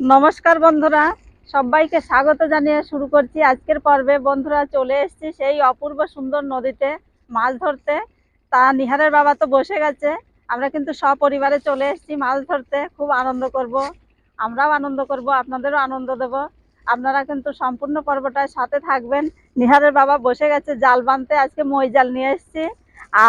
নমস্কার বন্ধুরা, সবাইকে স্বাগত জানিয়ে শুরু করছি আজকের পর্বে। বন্ধুরা, চলে এসেছি সেই অপূর্ব সুন্দর নদীতে মাছ ধরতে। তা নিহারের বাবা তো বসে গেছে। আমরা কিন্তু সপরিবারে চলে এসেছি মাছ ধরতে। খুব আনন্দ করব। আমরাও আনন্দ করব, আপনাদেরও আনন্দ দেব। আপনারা কিন্তু সম্পূর্ণ পর্বটার সাথে থাকবেন। নিহারের বাবা বসে গেছে জাল বানতে। আজকে মই জাল নিয়ে এসেছি।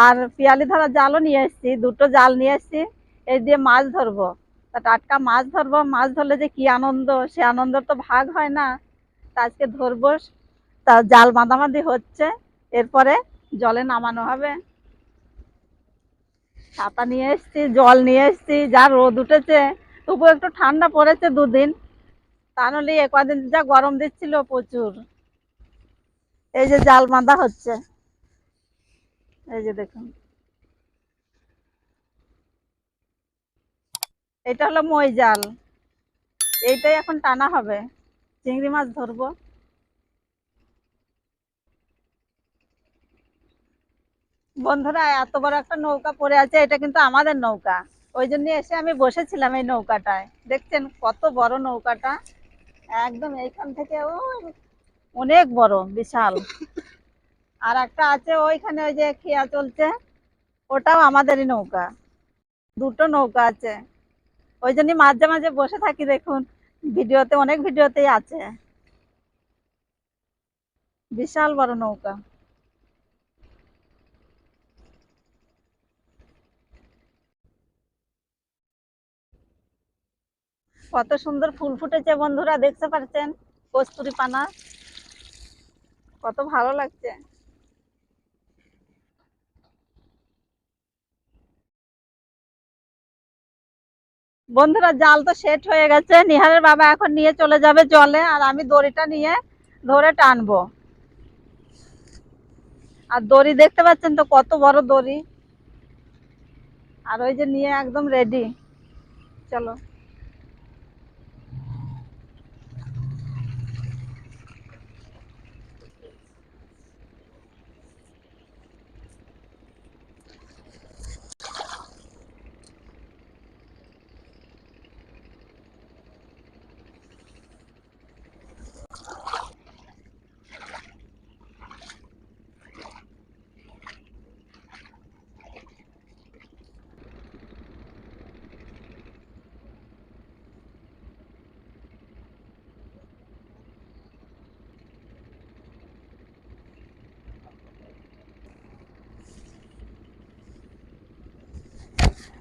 আর পিয়ালি ধরা জালও নিয়ে এসেছি। দুটো জাল নিয়ে এসেছি। এই দিয়ে মাছ ধরবো। তা টাটকা মাছ ধরবো, মাছ ধরলে যে কি আনন্দ? সে আনন্দ তো ভাগ হয় না। তা আজকে ধরবো, তা জাল বাঁধাবাঁধি হচ্ছে, এরপরে জলে নামানো হবে। ছাতা নিয়ে এসছি, জল নিয়ে এসছি, যা রোদ উঠেছে তবু একটু ঠান্ডা পড়েছে দুদিন। তা নাহলে এ কদিন যা গরম দিচ্ছিল প্রচুর। এই যে জাল বাঁধা হচ্ছে। এই যে দেখুন। এটা হলো মই জাল। এইটাই এখন টানা হবে। চিংড়ি মাছ ধরবো। বন্ধুরা, এত বড় একটা নৌকা পড়ে আছে, এটা কিন্তু আমাদের নৌকা। ওই জন্য এসে আমি বসেছিলাম এই নৌকাটায়। দেখছেন কত বড় নৌকাটা? একদম এইখান থেকে ও অনেক বড়, বিশাল। আর একটা আছে ওইখানে, ওই যে খেয়া চলছে, ওটাও আমাদেরই নৌকা। দুটো নৌকা আছে। ওই জন্যই মাঝে মাঝে বসে থাকি, দেখুন। ভিডিওতে, অনেক ভিডিওতেই আছে। বিশাল বড় নৌকা। কত সুন্দর ফুল ফুটেছে বন্ধুরা, দেখতে পাচ্ছেন? কস্তুরি পানা। কত ভালো লাগছে। বন্ধুরা, জাল তো সেট হয়ে গেছে। নিহারের বাবা এখন নিয়ে চলে যাবে জলে, আর আমি দড়িটা নিয়ে ধরে টানবো। আর দড়ি দেখতে পাচ্ছেন তো, কত বড় দড়ি। আর ওই যে নিয়ে একদম রেডি চলো।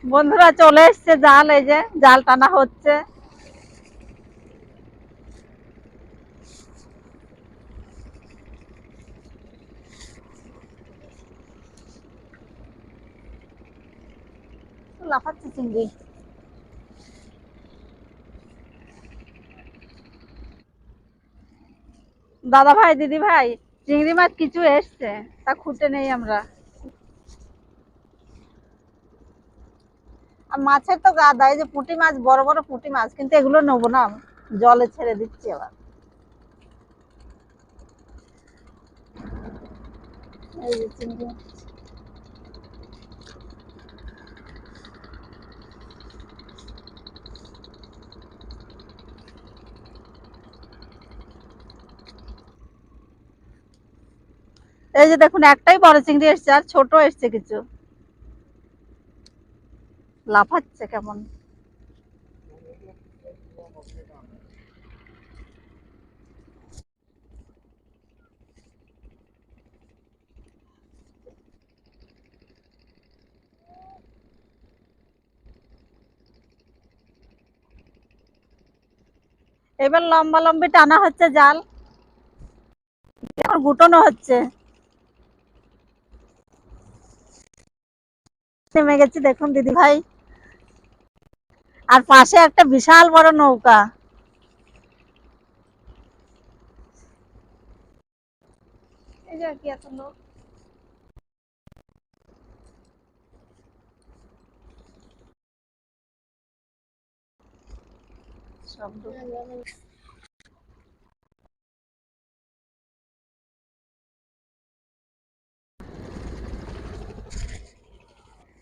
বন্ধুরা চলে এসছে জাল, এই যে জাল টানা হচ্ছে। লাফাচ্ছে চিংড়ি। দাদা ভাই দিদি ভাই চিংড়ি মাছ কিছু এসছে, তা খুঁটে নেই আমরা। আর মাছের তো গাদা, এই যে পুঁটি মাছ, বড় বড় পুঁটি মাছ, কিন্তু এগুলো নেব না, জলে ছেড়ে দিচ্ছি আবার। এই যে এই যে দেখুন, একটাই বড় চিংড়ি এসছে, আর ছোট এসছে কিছু। লাফাচ্ছে কেমন? এবার লম্বা লম্বি টানা হচ্ছে জাল। গুটানো হচ্ছে। নেমে গেছি, দেখুন দিদি ভাই আর পাশে একটা বিশাল বড় নৌকা।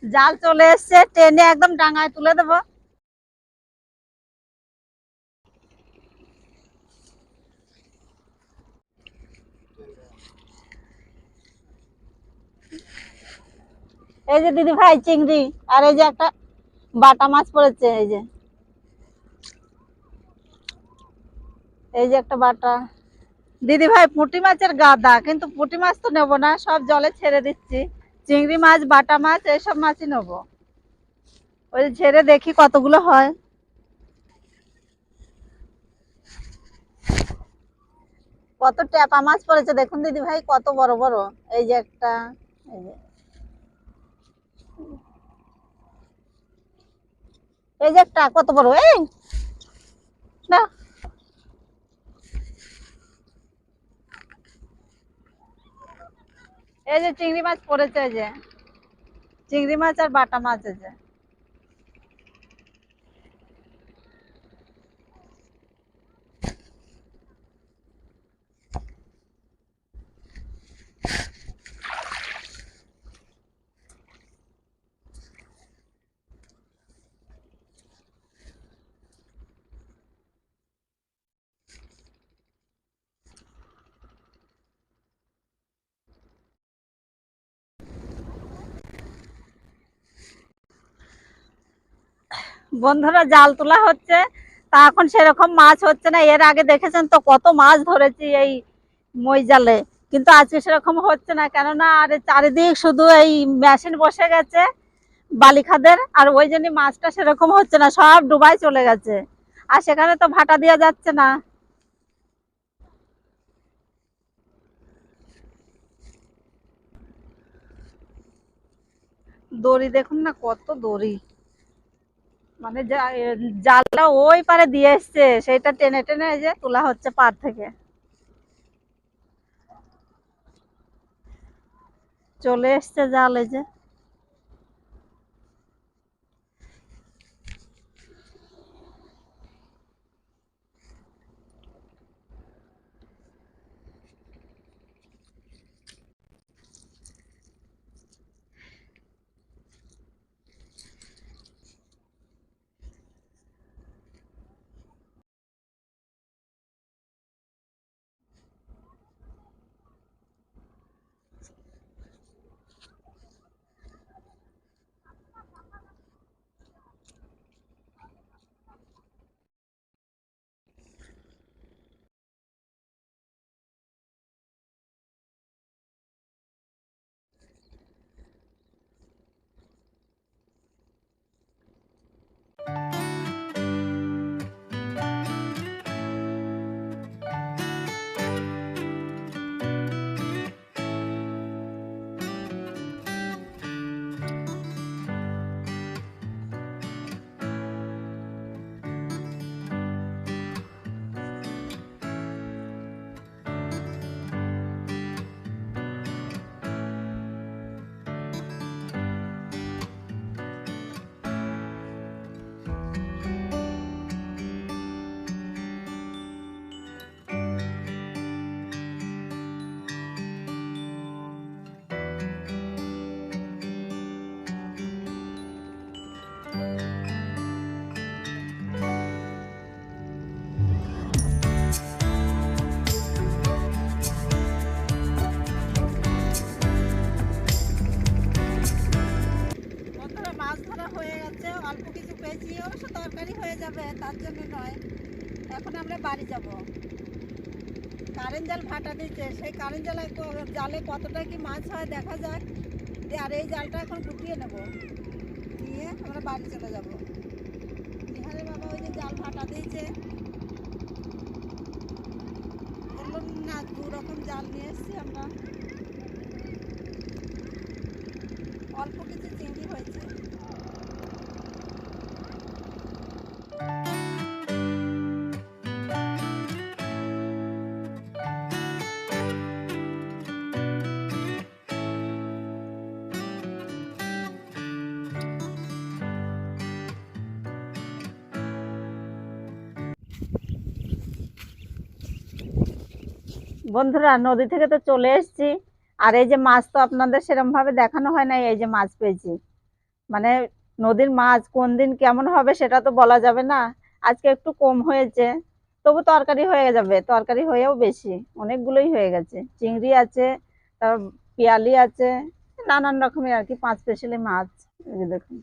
জাল চলে এসছে টেনে একদম ডাঙায় তুলে দেবো। এই যে দিদি ভাই চিংড়ি, আর এই যে একটা বাটা মাছ পড়েছে, এই যে। এই যে একটা বাটা। দিদি ভাই, পুঁটি মাছের গাদা, কিন্তু পুঁটি মাছ তো নেব না, সব জলে ছেড়ে দিচ্ছি। চিংড়ি মাছ, বাটা মাছ, এইসব মাছই নেব। ওই যে ছেড়ে দেখি কতগুলো হয়। কত ট্যাপা মাছ পড়েছে, দেখুন দিদি ভাই, কত বড় বড়। এই যে একটা, এই যে। এই যে একটা, কত বড়? এই, না। এই যে চিংড়ি মাছ পড়েছে, এই যে। চিংড়ি মাছ আর বাটা মাছ আছে বন্ধুরা, জাল তোলা হচ্ছে। তা এখন সেরকম মাছ হচ্ছে না। এর আগে দেখেছেন তো, কত মাছ ধরেছি এই মই জালে। কিন্তু আজকে সেরকম হচ্ছে না। কেননা, আর চারিদিক শুধু এই মেশিন বসে গেছে, বালিখাদের। আর ওই জন্য মাছটা সেরকম হচ্ছে না। সব ডুবাই চলে গেছে। আর সেখানে তো ভাটা দেওয়া যাচ্ছে না। দড়ি দেখুন না, কত দড়ি। মানে জালটা ওই পারে দিয়ে এসছে সেটা টেনে টেনে যে তোলা হচ্ছে পার থেকে। চলে এসছে জাল এই যে। অল্প কিছু পেয়েছি অবশ্য তরকারি হয়ে যাবে, তার জন্য নয়। এখন আমরা বাড়ি যাব। কারেন্ট জাল ফাটা দিচ্ছে সেই কারেন্ট জাল জালে কতটা কি মাছ হয় দেখা যাক। আর এই জালটা এখন গুটিয়ে নেব। নিয়ে আমরা বাড়ি চলে যাব। বিহারে বাবা ওই যে জাল ফাটা দিয়েছে। বলল, না, দু রকম জাল নিয়ে এসছি আমরা। বন্ধুরা, নদী থেকে তো চলে এসেছি। আর এই যে মাছ তো আপনাদের সেরকম ভাবে দেখানো হয় না এই যে মাছ পেয়েছি। মানে নদীর মাছ কোন দিন কেমন হবে সেটা তো বলা যাবে না। আজকে একটু কম হয়েছে, তবু তরকারি হয়ে যাবে। তরকারি হয়েও বেশি, অনেকগুলোই হয়ে গেছে। চিংড়ি আছে তারপর পিয়ালি আছে, নানান রকমের আর কি, পাঁচ পেশালি মাছ। দেখুন।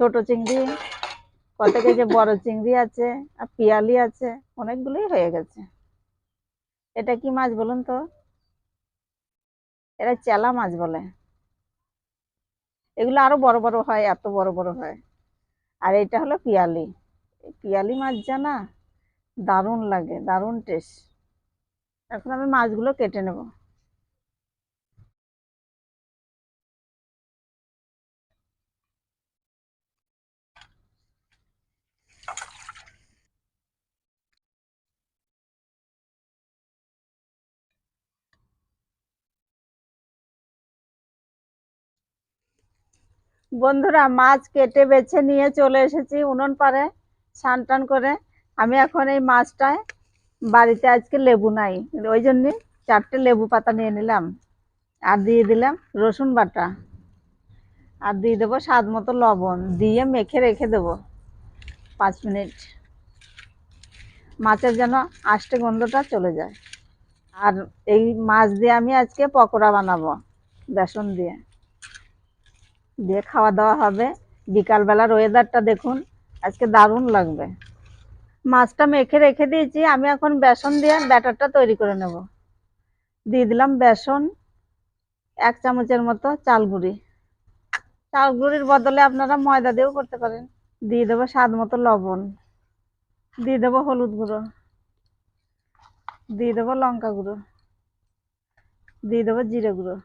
ছোট চিংড়ি কত কেজি বড় চিংড়ি আছে আর পিয়ালি আছে? অনেকগুলোই হয়ে গেছে। এটা কি মাছ বলুন তো? এটা চেলা মাছ বলে। এগুলো আরও বড় বড় হয়, এত বড় বড় হয়। আর এটা হলো পিয়ালি। পিয়ালি মাছ জানা? দারুণ লাগে, দারুণ টেস্ট এখন আমি মাছগুলো কেটে নেব। বন্ধুরা, মাছ কেটে বেছে নিয়ে চলে এসেছি উনুন স্নান টান করে। আমি এখন এই মাছটায় বাড়িতে আজকে লেবু নাই। ওই জন্যে চারটে লেবু পাতা নিয়ে নিলাম। আর দিয়ে দিলাম রসুন বাটা। আর দিয়ে দেবো স্বাদ মতো লবণ। দিয়ে মেখে রেখে দেবো পাঁচ মিনিট। মাছের যেন আষ্টে গন্ধটা চলে যায়। আর এই মাছ দিয়ে আমি আজকে পকোড়া বানাবো, বেসন দিয়ে। দিয়ে খাওয়া দাওয়া হবে। বিকালবেলার ওয়েদারটা দেখুন, আজকে দারুণ লাগবে। মাছটা মেখে রেখে দিয়েছি, আমি এখন বেসন দিয়ে ব্যাটারটা তৈরি করে নেব। দিয়ে দিলাম বেসন, এক চামচের মতো চাল গুঁড়ি চাল বদলে আপনারা ময়দা দিয়েও করতে পারেন। দিয়ে দেবো স্বাদ মতো লবণ। দিয়ে দেবো হলুদ গুঁড়ো। দিয়ে দেবো লঙ্কা গুঁড়ো। দিয়ে দেবো জিরে গুঁড়ো।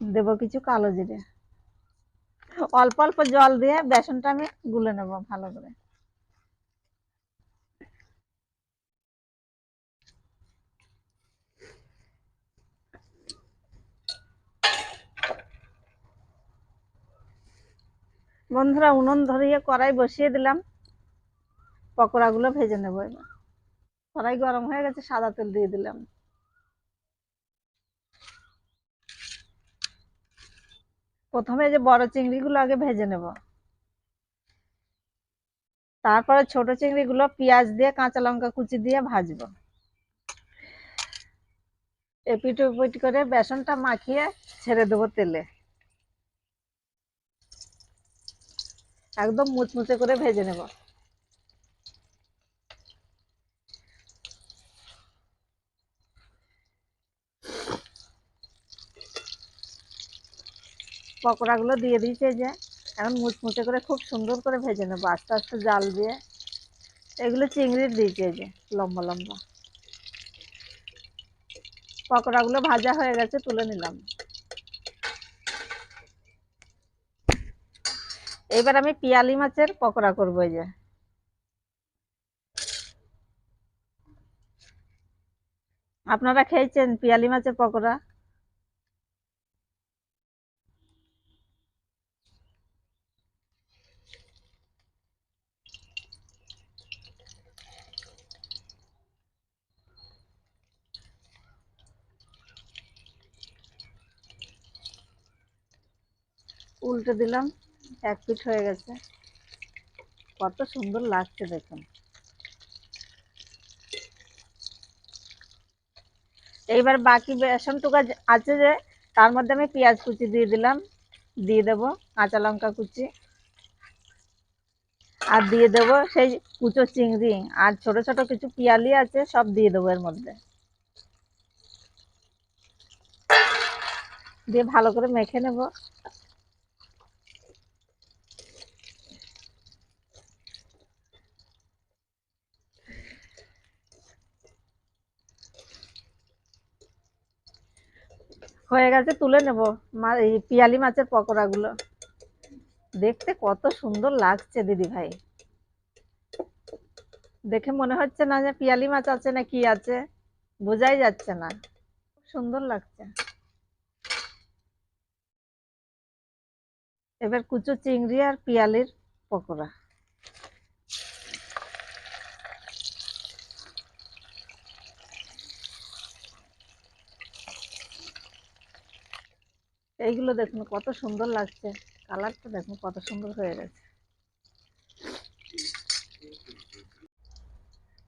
দেবো কিছু কালো জিরে। অল্প অল্প জল দিয়ে বেসনটা আমি গুলে নেব ভালো করে। বন্ধুরা উনুন ধরিয়ে কড়াই বসিয়ে দিলাম। পকোড়াগুলো ভেজে নেব এবার। কড়াই গরম হয়ে গেছে, সাদা তেল দিয়ে দিলাম। প্রথমে যে বড় চিংড়িগুলো আগে ভেজে নেব। তারপরে ছোট চিংড়িগুলো পেঁয়াজ দিয়ে, কাঁচা লঙ্কা কুচি দিয়ে ভাজবো। এপিট ওপিট করে বেসনটা মাখিয়ে ছেড়ে দেবো তেলে। একদম মুচমুচে করে ভেজে নেব। পকোড়াগুলো দিয়ে দিয়েছে যে। এখন মুচমুচে করে খুব সুন্দর করে ভেজে নেব। আস্তে আস্তে জাল দিয়ে। এগুলো চিংড়ির দিয়েছে যে, লম্বা লম্বা। পকোড়াগুলো ভাজা হয়ে গেছে, তুলে নিলাম। এবার আমি পিয়ালি মাছের পকোড়া করব যে। আপনারা খেয়েছেন পিয়ালি মাছের পকোড়া? উল্টে দিলাম, এক পিঠ হয়ে গেছে। কত সুন্দর লাগছে দেখুন। এইবার বাকি বেসনটুকু আছে যে, তার মধ্যে আমি পেঁয়াজ কুচি দিয়ে দিলাম, দিয়ে দেব কাঁচা লঙ্কা কুচি। আর দিয়ে দেব সেই কুচো চিংড়ি, আর ছোট ছোট কিছু পিয়ালি আছে, সব দিয়ে দেবো এর মধ্যে। দিয়ে ভালো করে মেখে নেব। হয়ে গেছে, তুলে নেব। পিয়ালি মাছের পকোড়াগুলো। দেখতে কত সুন্দর লাগছে, দিদি ভাই। দেখে মনে হচ্ছে না যে পিয়ালি মাছ আছে না কি আছে। বোঝাই যাচ্ছে না। সুন্দর লাগছে। এবার কুচু চিংড়ি আর পিয়ালির পকোড়া। এইগুলো দেখুন, কত সুন্দর লাগছে। কালারটা দেখুন, কত সুন্দর হয়ে গেছে।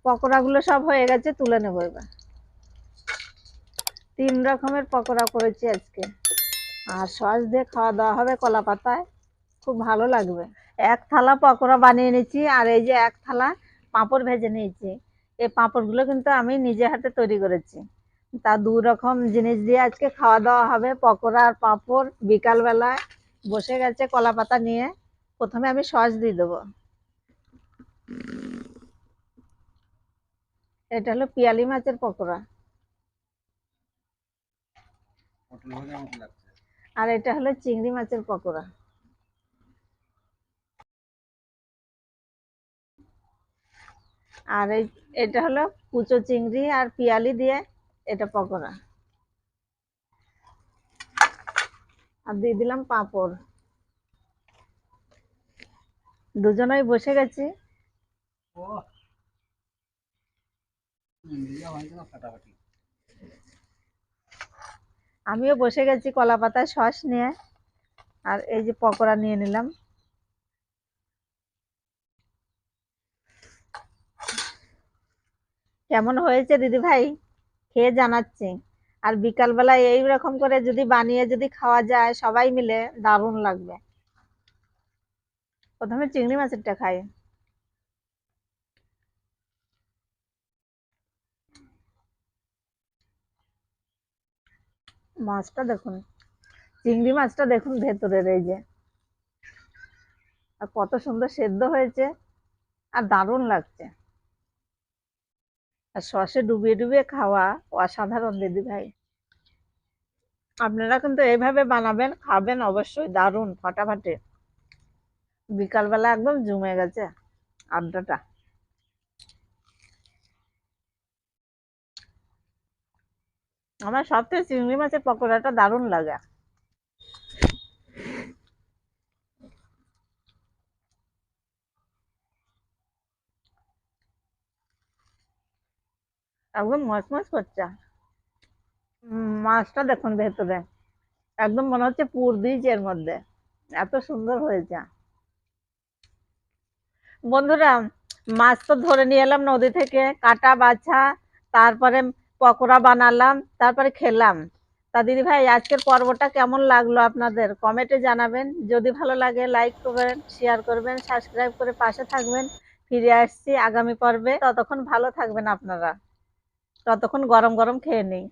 পকোড়াগুলো সব হয়ে গেছে, তুলে নেব এবার। তিন রকমের পকোড়া করেছি আজকে। আর সস দিয়ে খাওয়া দাওয়া হবে কলা পাতায়। খুব ভালো লাগবে। এক থালা পকোড়া বানিয়ে নিয়েছি, আর এই যে এক থালা পাঁপড় ভেজে নিয়েছি। এই পাঁপড়গুলো কিন্তু আমি নিজে হাতে তৈরি করেছি। তা দু রকম জিনিস দিয়ে আজকে খাওয়া দাওয়া হবে পকোড়া আর পাঁপড়। বিকালবেলায় বসে গেছে কলা পাতা নিয়ে। প্রথমে আমি সস দিয়ে দেবো। এটা হলো পিয়ালি মাছের পকোড়া। আর এটা হলো চিংড়ি মাছের পকোড়া। আর এই এটা হলো কুচো চিংড়ি আর পিয়ালি দিয়ে এটা পকোড়া। আর দিয়ে দিলাম পাঁপড়। দুজনেই বসে গেছি। আমিও বসে গেছি কলা পাতায় সস নিয়ে। আর এই যে পকোড়া নিয়ে নিলাম। কেমন হয়েছে দিদি ভাই খেয়ে জানাচ্ছি। আর বিকালবেলায় এই রকম করে যদি বানিয়ে যদি খাওয়া যায়, সবাই মিলে দারুণ লাগবে। প্রথমে চিংড়ি মাছেরটা খাই। মাছটা দেখুন, চিংড়ি মাছটা দেখুন ভেতরের এই যে। আর কত সুন্দর সেদ্ধ হয়েছে, আর দারুণ লাগছে। আর সসে ডুবিয়ে ডুবিয়ে খাওয়া অসাধারণ, দিদি ভাই। আপনারা কিন্তু এইভাবে বানাবেন, খাবেন অবশ্যই, দারুণ, ফাটাফাটি। বিকালবেলা একদম জমে গেছে আড্ডাটা। আমার সবথেকে চিংড়ি মাছের পকোড়াটা দারুণ লাগে। একদম মচমচ করছে। মাছটা দেখুন ভেতরে। একদম মনে হচ্ছে পুর দিয়েছে এর মধ্যে। এত সুন্দর হয়েছে। বন্ধুরা, মাছ তো ধরে নিয়ে এলাম নদী থেকে, কাটা, বাছা, তারপরে পকোড়া বানালাম, তারপরে খেলাম। তা দিদি ভাই, আজকের পর্বটা কেমন লাগল আপনাদের? কমেন্টে জানাবেন। যদি ভালো লাগে লাইক করবেন শেয়ার করবেন সাবস্ক্রাইব করে পাশে থাকবেন। ফিরে আসছি আগামী পর্বে। ততক্ষণ ভালো থাকবেন আপনারা। ততক্ষণ গরম গরম খেয়ে নিই।